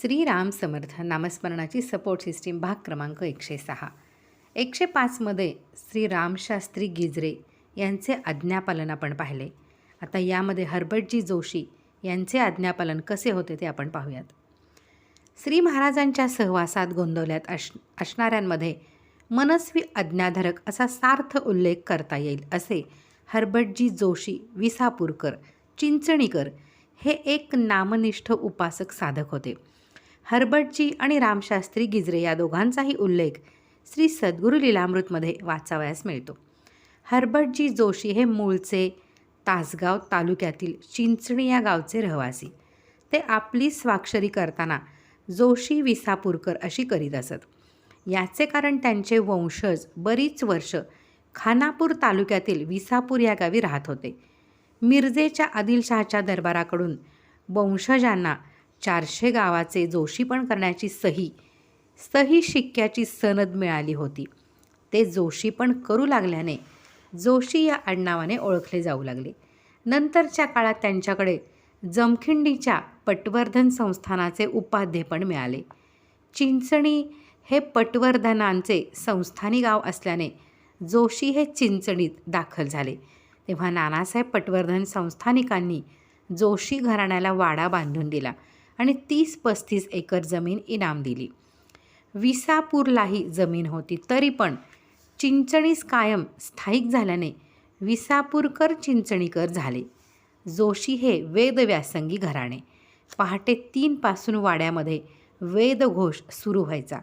श्रीराम समर्थ नामस्मरणाची support system भाग क्रमांक एकशे सहा. एकशे पाचमध्ये श्री रामशास्त्री गिजरे यांचे आज्ञापालन आपण पाहिले. आता यामध्ये हरभटजी जोशी यांचे आज्ञापालन कसे होते ते आपण पाहूयात. श्री महाराजांच्या सहवासात गोंधवल्यात अश असणाऱ्यांमध्ये मनस्वी आज्ञाधारक असा सार्थ उल्लेख करता येईल असे हरभटजी जोशी विसापूरकर चिंचणीकर हे एक नामनिष्ठ उपासक साधक होते. हरभटजी आणि रामशास्त्री गिजरे या दोघांचाही उल्लेख श्री सद्गुरू लीलामृतमध्ये वाचावयास मिळतो. हरभटजी जोशी हे मूळचे तासगाव तालुक्यातील चिंचणी या गावचे रहिवासी. ते आपली स्वाक्षरी करताना जोशी विसापूरकर अशी करीत असत. याचे कारण त्यांचे वंशज बरीच वर्ष खानापूर तालुक्यातील विसापूर या गावी राहत होते. मिरजेच्या आदिलशहाच्या दरबाराकडून वंशजांना चारशे गावाचे जोशीपण करण्याची सही सही शिक्क्याची सनद मिळाली होती. ते जोशीपण करू लागल्याने जोशी या आडनावाने ओळखले जाऊ लागले. नंतरच्या काळात त्यांच्याकडे जमखिंडीच्या पटवर्धन संस्थानाचे उपाध्येपण मिळाले. चिंचणी हे पटवर्धनांचे संस्थानी गाव असल्याने जोशी हे चिंचणीत दाखल झाले. तेव्हा नानासाहेब पटवर्धन संस्थानिकांनी जोशी घराण्याला वाडा बांधून दिला. आणि तीस पस्तीस एकर जमीन इनाम दिली. विसापूरलाही जमीन होती. तरी पण चिंचणीस कायम स्थायिक झाल्याने विसापूरकर चिंचणीकर झाले. जोशी हे वेदव्यासंगी घराणे. पहाटे तीनपासून वाड्यामध्ये वेदघोष सुरू व्हायचा.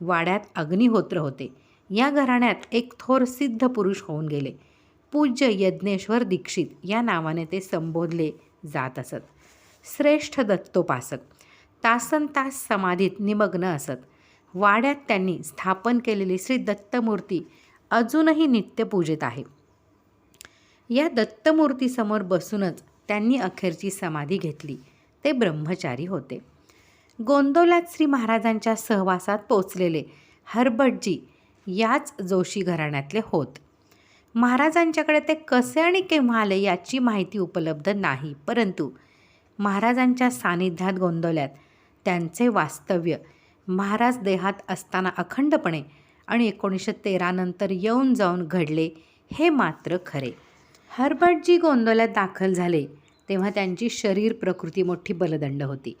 वाड्यात अग्निहोत्र होते. या घराण्यात एक थोर सिद्ध पुरुष होऊन गेले. पूज्य यज्ञेश्वर दीक्षित या नावाने ते संबोधले जात असत. श्रेष्ठ दत्तोपासक. तासन तास समाधीत निमग्न असत. वाड्यात त्यांनी स्थापन केलेली श्री दत्तमूर्ती अजूनही नित्यपूजेत आहे. या दत्तमूर्तीसमोर बसूनच त्यांनी अखेरची समाधी घेतली. ते ब्रह्मचारी होते. गोंदोलात श्री महाराजांच्या सहवासात पोचलेले हरभटजी याच जोशी घराण्यातले होत. महाराजांच्याकडे ते कसे आणि केव्हा आले याची माहिती उपलब्ध नाही परंतु महाराजांच्या सानिध्यात गोंदवल्यात. त्यांचे वास्तव्य महाराज देहात असताना अखंडपणे आणि एकोणीसशे तेरानंतर येऊन जाऊन घडले हे मात्र खरे. हरभटजी गोंदवल्यात दाखल झाले तेव्हा त्यांची शरीर प्रकृती मोठी बलदंड होती.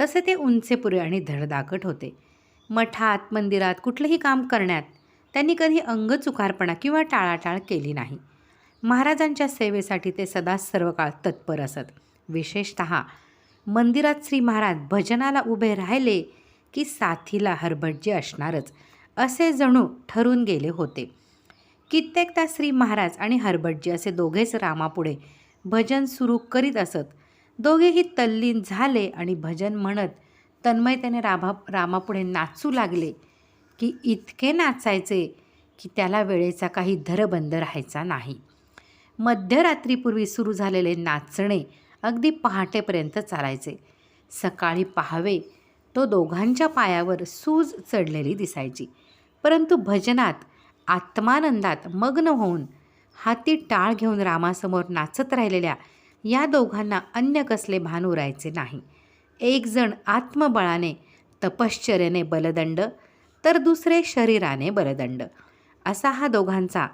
तसे ते उंचेपुरे आणि धडदाकट होते. मठात मंदिरात कुठलंही काम करण्यात त्यांनी कधी अंग चुकारपणा किंवा टाळाटाळ केली नाही. महाराजांच्या सेवेसाठी ते सदा सर्व काळ तत्पर असत. विशेषत मंदिरात श्री महाराज भजनाला उभे राहिले की साथीला हरभटजी असणारच असे जणू ठरून गेले होते. कित्येकदा श्री महाराज आणि हरभटजी असे दोघेच रामापुढे भजन सुरू करीत असत. दोघेही तल्लीन झाले आणि भजन म्हणत तन्मयतेने राभा रामापुढे नाचू लागले की इतके नाचायचे की त्याला वेळेचा काही धरबंद राहायचा नाही. मध्यरात्रीपूर्वी सुरू झालेले नाचणे अगदी पहाटेपर्यंत चालायचे. सकाळी पहावे तो दोघांच्या पायावर सूज चढलेली दिसायची. परंतु भजनात आत्मानंदात मग्न होऊन हाती टाळ घेऊन रामासमोर नाचत राहिलेल्या या दोघांना अन्य कसले भान उरायचे नाही. एकजण आत्मबळाने तपश्चर्याने बलदंड तर दुसरे शरीराने बलदंड. असा हा दोघांचा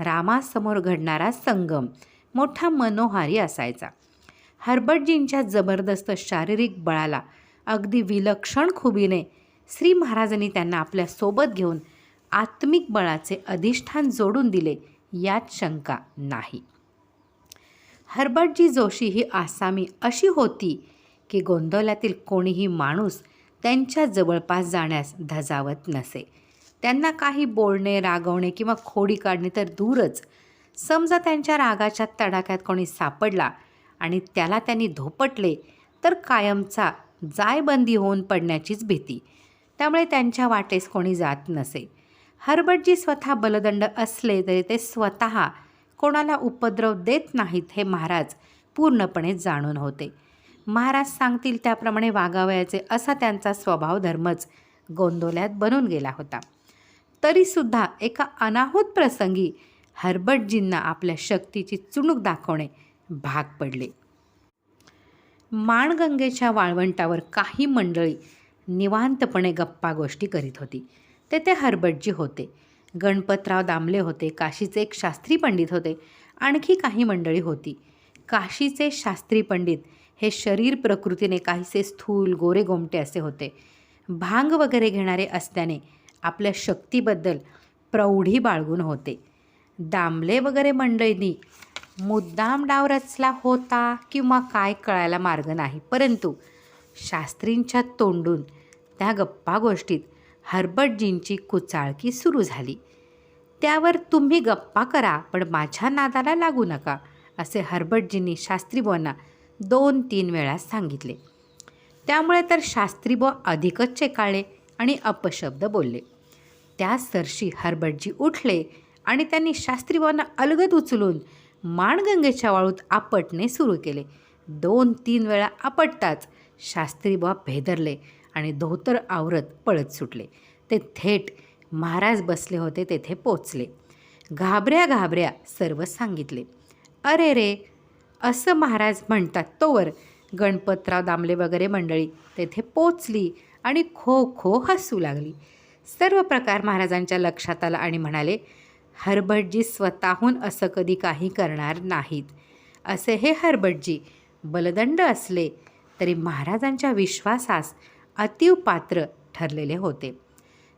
रामासमोर घडणारा संगम मोठा मनोहारी असायचा. हर्बटजींच्या जबरदस्त शारीरिक बळाला अगदी विलक्षण खुबीने श्री महाराजांनी त्यांना आपल्यासोबत घेऊन आत्मिक बळाचे अधिष्ठान जोडून दिले यात शंका नाही. हर्बटजी जोशी ही आसामी अशी होती की गोंदवल्यातील कोणीही माणूस त्यांच्या जवळपास जाण्यास धजावत नसे. त्यांना काही बोलणे रागवणे किंवा खोडी काढणे तर दूरच. समजा त्यांच्या रागाच्या तडाख्यात कोणी सापडला आणि त्याला त्यांनी धोपटले तर कायमचा जायबंदी होऊन पडण्याचीच भीती. त्यामुळे त्यांच्या वाटेस कोणी जात नसे. हरबटजी स्वतः बलदंड असले तरी ते स्वतः कोणाला उपद्रव देत नाहीत हे महाराज पूर्णपणे जाणून होते. महाराज सांगतील त्याप्रमाणे वागावयाचे असा त्यांचा स्वभाव धर्मच गोंदवल्यात बनून गेला होता. तरीसुद्धा एका अनाहूत प्रसंगी हरबटजींना आपल्या शक्तीची चुणूक दाखवणे भाग पडले. माणगंगेच्या वाळवंटावर काही मंडळी निवांतपणे गप्पा गोष्टी करीत होती. तेथे हरबटजी होते. गणपतराव दामले होते काशीचे एक शास्त्री पंडित होते आणखी काही मंडळी होती. काशीचे शास्त्री पंडित हे शरीर प्रकृतीने काहीसे स्थूल गोरे गोमटे असे होते. भांग वगैरे घेणारे असल्याने आपल्या शक्तीबद्दल प्रौढी बाळगून होते. दामले वगैरे मंडळींनी मुद्दाम डाव रचला होता किंवा काय कळायला मार्ग नाही. परंतु शास्त्रींच्या तोंडून त्या गप्पा गोष्टीत हरबटजींची कुचाळकी सुरू झाली. त्यावर तुम्ही गप्पा करा पण माझ्या नादाला लागू नका असे हरबटजींनी शास्त्रीबोंना दोन तीन वेळा सांगितले. त्यामुळे तर शास्त्रीबो अधिकच चेकाळले आणि अपशब्द बोलले. त्या सरशी हरबटजी उठले आणि त्यांनी शास्त्रीबोंना अलगद उचलून माणगंगेच्या वाळूत आपटणे सुरू केले. दोन तीन वेळा आपटताच शास्त्रीबा भेदरले आणि धोतर आवरत पळत सुटले. ते थेट महाराज बसले होते तेथे पोचले. घाबऱ्या घाबऱ्या सर्व सांगितले. अरे रे असं महाराज म्हणतात तोवर. गणपतराव दामले वगैरे मंडळी तेथे पोचली आणि खो खो हसू लागली. सर्व प्रकार महाराजांच्या लक्षात आला आणि म्हणाले हरभटजी स्वतःहून असं कधी काही करणार नाहीत. असे हे हरभटजी. बलदंड असले तरी महाराजांच्या विश्वासास अतीव पात्र ठरलेले होते.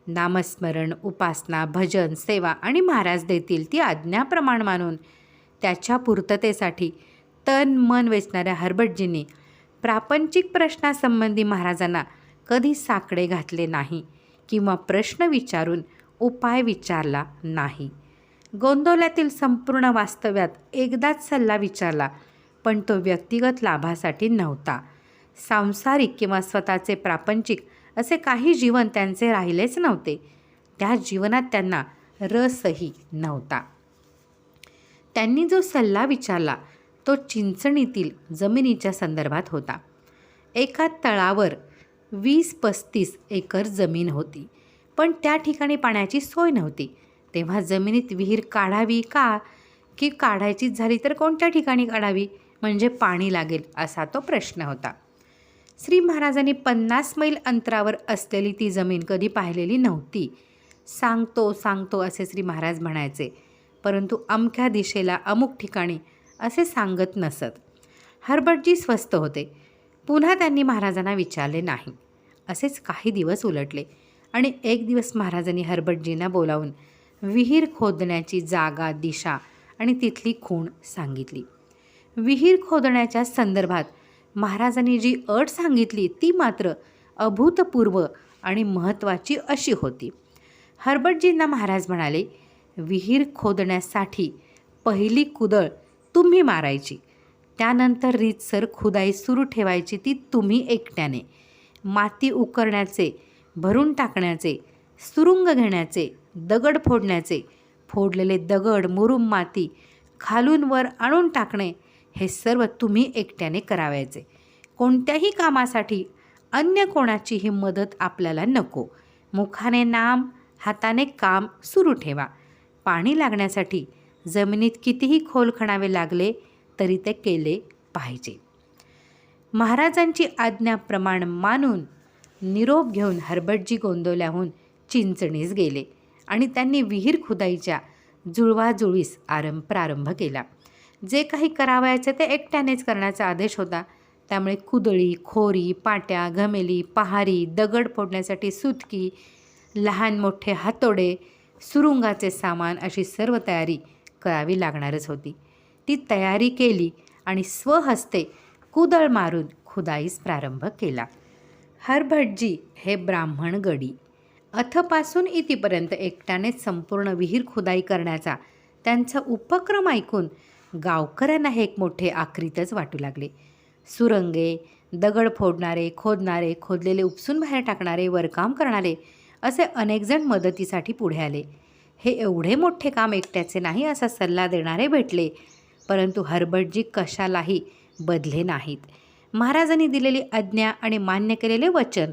नामस्मरण उपासना भजन सेवा आणि महाराज देतील ती आज्ञाप्रमाण मानून त्याच्या पूर्ततेसाठी तन मन वेचणाऱ्या हरभटजींनी प्रापंचिक प्रश्नासंबंधी महाराजांना कधी साकडे घातले नाही किंवा प्रश्न विचारून उपाय विचारला नाही. गोंदवल्यातील संपूर्ण वास्तव्यात एकदाच सल्ला विचारला पण तो व्यक्तिगत लाभासाठी नव्हता. सांसारिक किंवा स्वतःचे प्रापंचिक असे काही जीवन त्यांचे राहिलेच नव्हते. त्या जीवनात त्यांना रसही नव्हता. त्यांनी जो सल्ला विचारला तो चिंचणीतील जमिनीच्या संदर्भात होता. एका तळावर वीस पस्तीस एकर जमीन होती पण त्या ठिकाणी पाण्याची सोय नव्हती. तेव्हा जमिनीत विहीर काढावी का? की काढायचीच झाली तर कोणत्या ठिकाणी काढावी? म्हणजे पाणी लागेल असा तो प्रश्न होता. श्री महाराजांनी पन्नास मैल अंतरावर असलेली ती जमीन कधी पाहिलेली नव्हती. सांगतो सांगतो असे श्री महाराज म्हणायचे. परंतु अमक्या दिशेला अमुक ठिकाणी असे सांगत नसत. हरभटजी स्वस्त होते. पुन्हा त्यांनी महाराजांना विचारले नाही. असेच काही दिवस उलटले आणि एक दिवस महाराजांनी हरभटजींना बोलावून विहीर खोदण्याची जागा दिशा आणि तिथली खूण सांगितली. विहीर खोदण्याच्या संदर्भात महाराजांनी जी अट सांगितली ती मात्र अभूतपूर्व आणि महत्त्वाची अशी होती. हरभटजींना महाराज म्हणाले विहीर खोदण्यासाठी पहिली कुदळ तुम्ही मारायची. त्यानंतर रीतसर खुदाई सुरू ठेवायची ती तुम्ही एकट्याने. माती उकरण्याचे भरून टाकण्याचे सुरुंग घेण्याचे दगड फोडण्याचे. फोडलेले दगड मुरुम माती खालून वर आणून टाकणे हे सर्व तुम्ही एकट्याने करावायचे. कोणत्याही कामासाठी अन्य कोणाचीही मदत आपल्याला नको. मुखाने नाम हाताने काम सुरू ठेवा. पाणी लागण्यासाठी जमिनीत कितीही खोल खणावे लागले तरी ते केले पाहिजे. महाराजांची आज्ञाप्रमाण मानून निरोप घेऊन हरभटजी गोंदवल्याहून चिंचणीस गेले. आणि त्यांनी विहीर खुदाईच्या जुळवाजुळवीस आरंभ प्रारंभ केला. जे काही करावयाचे ते एकट्यानेच करण्याचा आदेश होता. त्यामुळे कुदळी खोरी पाट्या घमेली पहारी दगड फोडण्यासाठी सुतकी लहान मोठे हातोडे सुरुंगाचे सामान अशी सर्व तयारी करावी लागणारच होती. ती तयारी केली आणि स्वहस्ते कुदळ मारून खुदाईस प्रारंभ केला. हरभटजी हे ब्राह्मण गडी अथपासून इथपर्यंत एकट्यानेच संपूर्ण विहीर खुदाई करण्याचा त्यांचा उपक्रम ऐकून गावकऱ्यांना हे एक मोठे आखरीतच वाटू लागले. सुरंगे दगड फोडणारे खोदणारे खोदलेले उपसून बाहेर टाकणारे वरकाम करणारे असे अनेकजण मदतीसाठी पुढे आले. हे एवढे मोठे काम एकट्याचे नाही असा सल्ला देणारे भेटले परंतु हरभटजी कशालाही बदले नाहीत. महाराजांनी दिलेली आज्ञा आणि मान्य केलेले वचन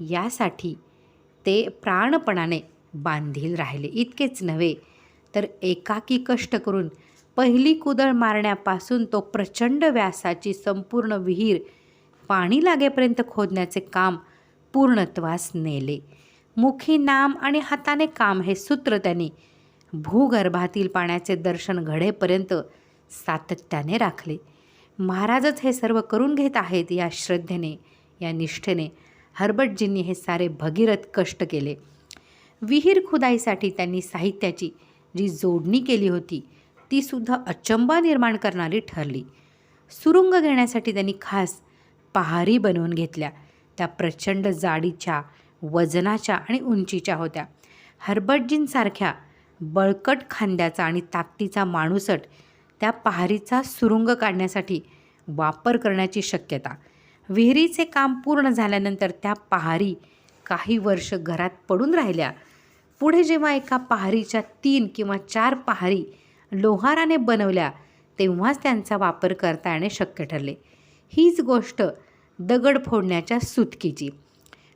यासाठी ते प्राणपणाने बांधील राहिले. इतकेच नव्हे तर एकाकी कष्ट करून पहिली कुदळ मारण्यापासून तो प्रचंड व्यासाची संपूर्ण विहीर पाणी लागेपर्यंत खोदण्याचे काम पूर्णत्वास नेले. मुखी नाम आणि हाताने काम हे सूत्र त्यांनी भूगर्भातील पाण्याचे दर्शन घडेपर्यंत सातत्याने राखले. महाराजच हे सर्व करून घेत आहेत या श्रद्धेने या निष्ठेने हर्बटजींनी हे सारे भगीरथ कष्ट केले. विहीर खुदाईसाठी त्यांनी साहित्याची जी जोडणी केली होती तीसुद्धा अचंबा निर्माण करणारी ठरली. सुरुंग घेण्यासाठी त्यांनी खास पहारी बनवून घेतल्या. त्या प्रचंड जाडीच्या वजनाच्या आणि उंचीच्या होत्या. हर्बटजींसारख्या बळकट खांद्याचा आणि ताकदीचा माणूसट त्या पहारीचा सुरुंग काढण्यासाठी वापर करण्याची शक्यता विहिरीचे काम पूर्ण झाल्यानंतर त्या पहारी काही वर्ष घरात पडून राहिल्या. पुढे जेव्हा एका पहारीच्या तीन किंवा चार पहारी लोहाराने बनवल्या तेव्हाच त्यांचा वापर करता येणे शक्य ठरले. हीच गोष्ट दगड फोडण्याच्या सुतकीची.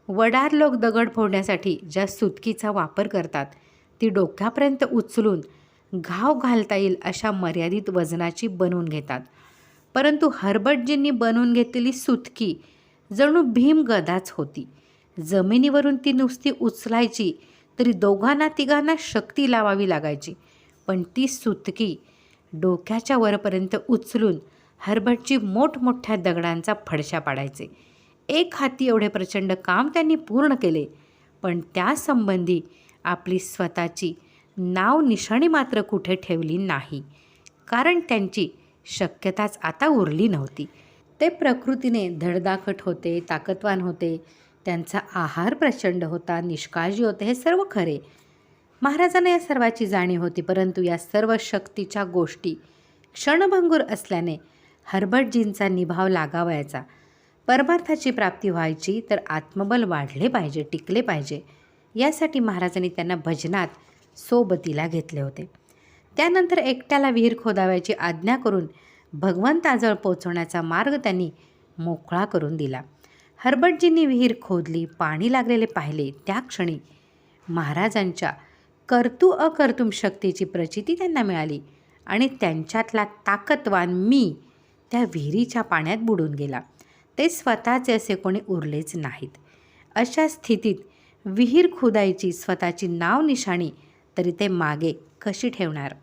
वडार लोक दगड फोडण्यासाठी ज्या सुतकीचा वापर करतात ती डोक्यापर्यंत उचलून घाव घालता येईल अशा मर्यादित वजनाची बनवून घेतात. परंतु हर्बटजींनी बनवून घेतलेली सुतकी जणू भीमगदाच होती. जमिनीवरून ती नुसती उचलायची तरी दोघांना तिघांना शक्ती लावावी लागायची. पण ती सुतकी डोक्याच्या वरपर्यंत उचलून हर्बटची मोठमोठ्या दगडांचा फडशा पाडायचे. एक हाती एवढे प्रचंड काम त्यांनी पूर्ण केले पण त्यासंबंधी आपली स्वतःची नाव निशाणी मात्र कुठे ठेवली नाही. कारण त्यांची शक्यताच आता उरली नव्हती. ते प्रकृतीने धडदाखट होते ताकदवान होते. त्यांचा आहार प्रचंड होता निष्काळजी होते हे सर्व खरे. महाराजांना या सर्वाची जाणीव होती परंतु या सर्व शक्तीच्या गोष्टी क्षणभंगूर असल्याने हर्बटजींचा निभाव लागावयाचा. परमार्थाची प्राप्ती व्हायची तर आत्मबल वाढले पाहिजे टिकले पाहिजे. यासाठी महाराजांनी त्यांना भजनात सोबतीला घेतले होते. त्यानंतर एकट्याला विहीर खोदाव्याची आज्ञा करून भगवंताजवळ पोचवण्याचा मार्ग त्यांनी मोकळा करून दिला. हर्बटजींनी विहीर खोदली पाणी लागलेले पाहिले. त्या क्षणी महाराजांच्या कर्तू अकर्तुम शक्तीची प्रचिती त्यांना मिळाली आणि त्यांच्यातला ताकदवान मी त्या विहिरीच्या पाण्यात बुडून गेला. ते स्वतःचे असे कोणी उरलेच नाहीत. अशा स्थितीत विहीर खोदायची स्वतःची नाव निशाणी तरी ते मागे कशी ठेवणार?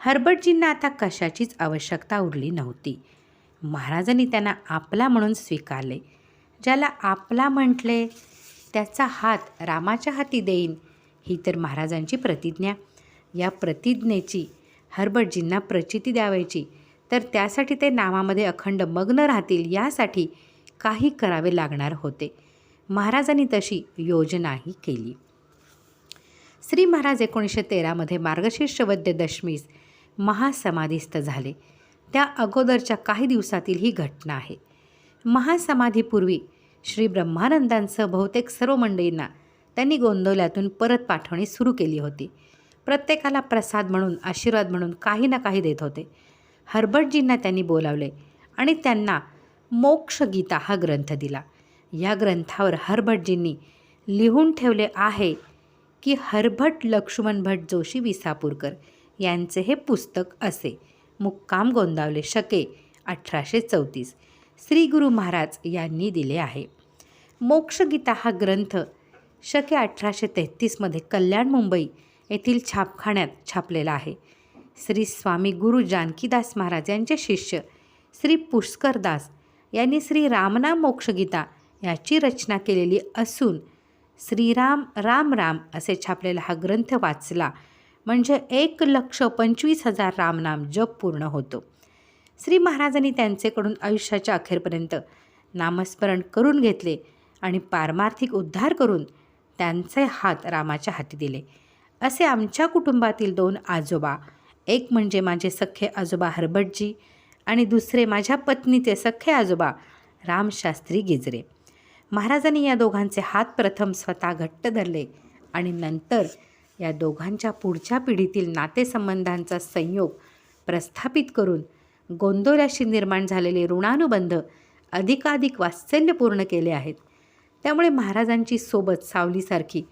हर्बटजींना आता कशाचीच आवश्यकता उरली नव्हती. महाराजांनी त्यांना आपला म्हणून स्वीकारले. ज्याला आपला म्हटले त्याचा हात रामाच्या हाती देईन ही तर महाराजांची प्रतिज्ञा. या प्रतिज्ञेची हर्बटजींना प्रचिती द्यावायची तर त्यासाठी ते नामामध्ये अखंड मग्न राहतील यासाठी काही करावे लागणार होते. महाराजांनी तशी योजनाही केली. श्री महाराज एकोणीसशे तेरामध्ये मार्गशीर्ष वद्य दशमीस महासमाधीस्थ झाले. त्या अगोदरच्या काही दिवसातील ही घटना आहे. महासमाधीपूर्वी श्री ब्रह्मानंदांसह बहुतेक सर्व मंडळींना त्यांनी गोंदवल्यातून परत पाठवणी सुरू केली होती. प्रत्येकाला प्रसाद म्हणून आशीर्वाद म्हणून काही ना काही देत होते. हर्बर्टजींना त्यांनी बोलावले आणि त्यांना मोक्षगीता हा ग्रंथ दिला. या ग्रंथावर हरभटजींनी लिहून ठेवले आहे की हरभट लक्ष्मण भट जोशी विसापूरकर यांचे हे पुस्तक असे. मुक्काम गोंदावले शके अठराशे चौतीस. श्री गुरु महाराज यांनी दिले आहे. मोक्षगीता हा ग्रंथ शके अठराशे तेहतीसमध्ये कल्याण मुंबई येथील छापखान्यात छापलेला आहे. श्री स्वामी गुरु जानकीदास महाराज यांचे शिष्य श्री पुष्करदास यांनी श्री रामनाम मोक्षगीता याची रचना केलेली असून श्रीराम राम राम असे छापलेला हा ग्रंथ वाचला म्हणजे एक लक्ष पंचवीस हजार रामनाम जप पूर्ण होतो. श्री महाराजांनी त्यांचेकडून आयुष्याच्या अखेरपर्यंत नामस्मरण करून घेतले आणि पारमार्थिक उद्धार करून त्यांचे हात रामाच्या हाती दिले. असे आमच्या कुटुंबातील दोन आजोबा एक म्हणजे माझे सख्खे आजोबा हरबटजी आणि दुसरे माझ्या पत्नीचे सख्खे आजोबा रामशास्त्री गिजरे. महाराजांनी या दोघांचे हात प्रथम स्वतः घट्ट धरले आणि नंतर या दोघांच्या पुढच्या पिढीतील नातेसंबंधांचा संयोग प्रस्थापित करून गोंदोल्याशी निर्माण झालेले ऋणानुबंध अधिकाधिक वात्सल्यपूर्ण केले आहेत. त्यामुळे महाराजांची सोबत सावलीसारखी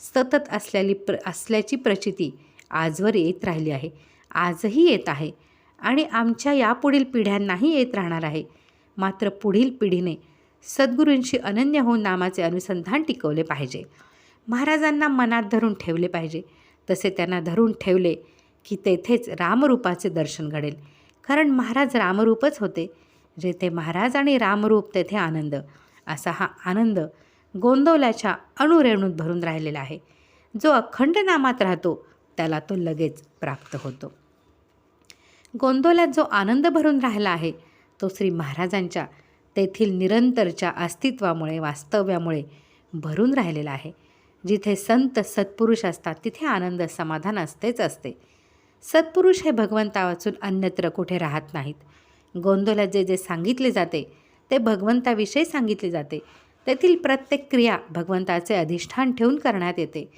सतत असलेली प्र असल्याची प्रचिती आजवर येत राहिली आहे. आजही येत आहे आणि आमच्या यापुढील पिढ्यांनाही येत राहणार आहे. मात्र पुढील पिढीने सद्गुरूंशी अनन्य होऊन नामाचे अनुसंधान टिकवले पाहिजे. महाराजांना मनात धरून ठेवले पाहिजे. तसे त्यांना धरून ठेवले की तेथेच रामरूपाचे दर्शन घडेल. कारण महाराज रामरूपच होते. जेथे महाराज आणि रामरूप तेथे आनंद. असा हा आनंद गोंदवल्याच्या अणुरेणूत भरून राहिलेला आहे. जो अखंड नामात राहतो त्याला तो लगेच प्राप्त होतो. गोंदवल्यात जो आनंद भरून राहिला आहे तो श्री महाराजांच्या तेथील निरंतरच्या अस्तित्वामुळे वास्तव्यामुळे भरून राहिलेला आहे. जिथे संत सत्पुरुष असतात तिथे आनंद समाधान असतेच असते. सत्पुरुष हे भगवंता वाचून अन्यत्र कुठे राहत नाहीत. गोंदवल्यात जे जे सांगितले जाते ते भगवंताविषयी सांगितले जाते. तेथील प्रत्येक क्रिया भगवंताचे अधिष्ठान ठेवून करण्यात येते.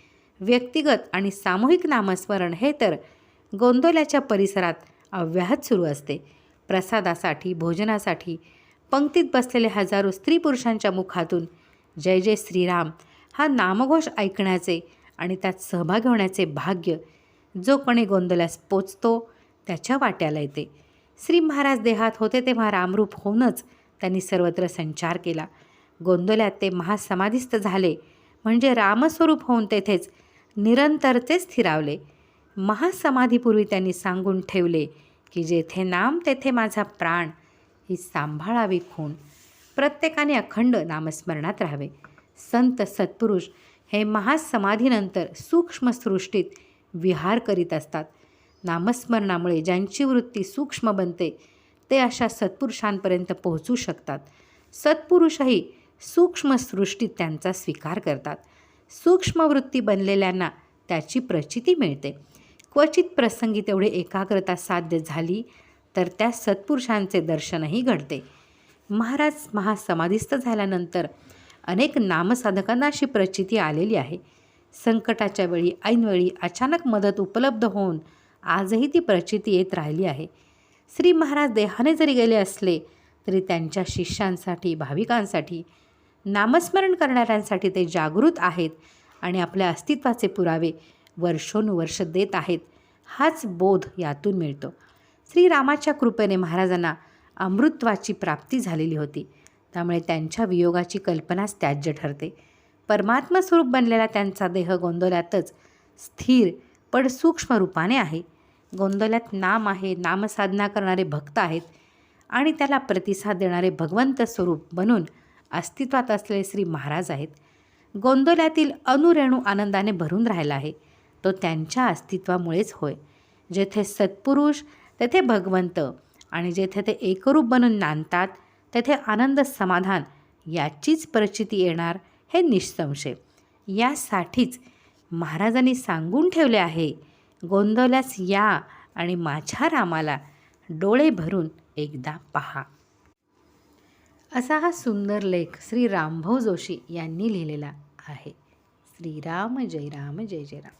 व्यक्तिगत आणि सामूहिक नामस्मरण हे तर गोंदोल्याच्या परिसरात अव्याहत सुरू असते. प्रसादासाठी भोजनासाठी पंक्तीत बसलेले हजारो स्त्री पुरुषांच्या मुखातून जय जय श्रीराम हा नामघोष ऐकण्याचे आणि त्यात सहभाग होण्याचे भाग्य जो कोणी गोंदल्यास पोचतो त्याच्या वाट्याला येते. श्री महाराज देहात होते तेव्हा रामरूप होऊनच त्यांनी सर्वत्र संचार केला. गोंदल्यात ते महासमाधीस्थ झाले. म्हणजे रामस्वरूप होऊन तेथेच निरंतरचे स्थिरावले. महासमाधीपूर्वी त्यांनी सांगून ठेवले की जेथे नाम तेथे माझा प्राण ही सांभाळावी खूण. प्रत्येकाने अखंड नामस्मरणात राहावे. संत सत्पुरुष हे महासमाधीनंतर सूक्ष्म सृष्टीत विहार करीत असतात. नामस्मरणामुळे ज्यांची वृत्ती सूक्ष्म बनते ते अशा सत्पुरुषांपर्यंत पोहोचू शकतात. सत्पुरुषही सूक्ष्म सृष्टीत त्यांचा स्वीकार करतात. सूक्ष्म वृत्ती बनलेल्यांना त्याची प्रचिती मिळते. क्वचित प्रसंगी तेवढे एकाग्रता साध्य झाली तर त्या सत्पुरुषांचे दर्शनही घडते. महाराज महासमाधीस्थ झाल्यानंतर अनेक नामसाधकांना अशी प्रचिती आलेली आहे. संकटाच्या वेळी ऐनवेळी अचानक मदत उपलब्ध होऊन आजही ती प्रचिती येत राहिली आहे. श्री महाराज देहाने जरी गेले असले तरी त्यांच्या शिष्यांसाठी भाविकांसाठी नामस्मरण करणाऱ्यांसाठी ते जागृत आहेत आणि आपल्या अस्तित्वाचे पुरावे वर्षोनुवर्ष देत आहेत हाच बोध यातून मिळतो. श्रीरामाच्या कृपेने महाराजांना अमृत्वाची प्राप्ती झालेली होती. त्यामुळे त्यांच्या वियोगाची कल्पनाच त्याज्य ठरते. परमात्मा स्वरूप बनलेला त्यांचा देह गोंदवल्यातच स्थिर पण सूक्ष्म रूपाने आहे. गोंदवल्यात नाम आहे नामसाधना करणारे भक्त आहेत आणि त्याला प्रतिसाद देणारे भगवंत स्वरूप बनून अस्तित्वात असलेले श्री महाराज आहेत. गोंदवल्यातील अनुरेणू आनंदाने भरून राहिला आहे. तो त्यांच्या अस्तित्वामुळेच होय. जेथे सत्पुरुष तेथे भगवंत आणि जेथे ते एकरूप बनून नांदतात तेथे आनंद समाधान याचीच परिस्थिती येणार हे निःसंशय. यासाठीच महाराजांनी सांगून ठेवले आहे गोंदवल्यास या आणि माझ्या रामाला डोळे भरून एकदा पहा. असा हा सुंदर लेख श्री रामभाऊ जोशी यांनी लिहिलेला आहे. श्रीराम जय राम जय जय राम.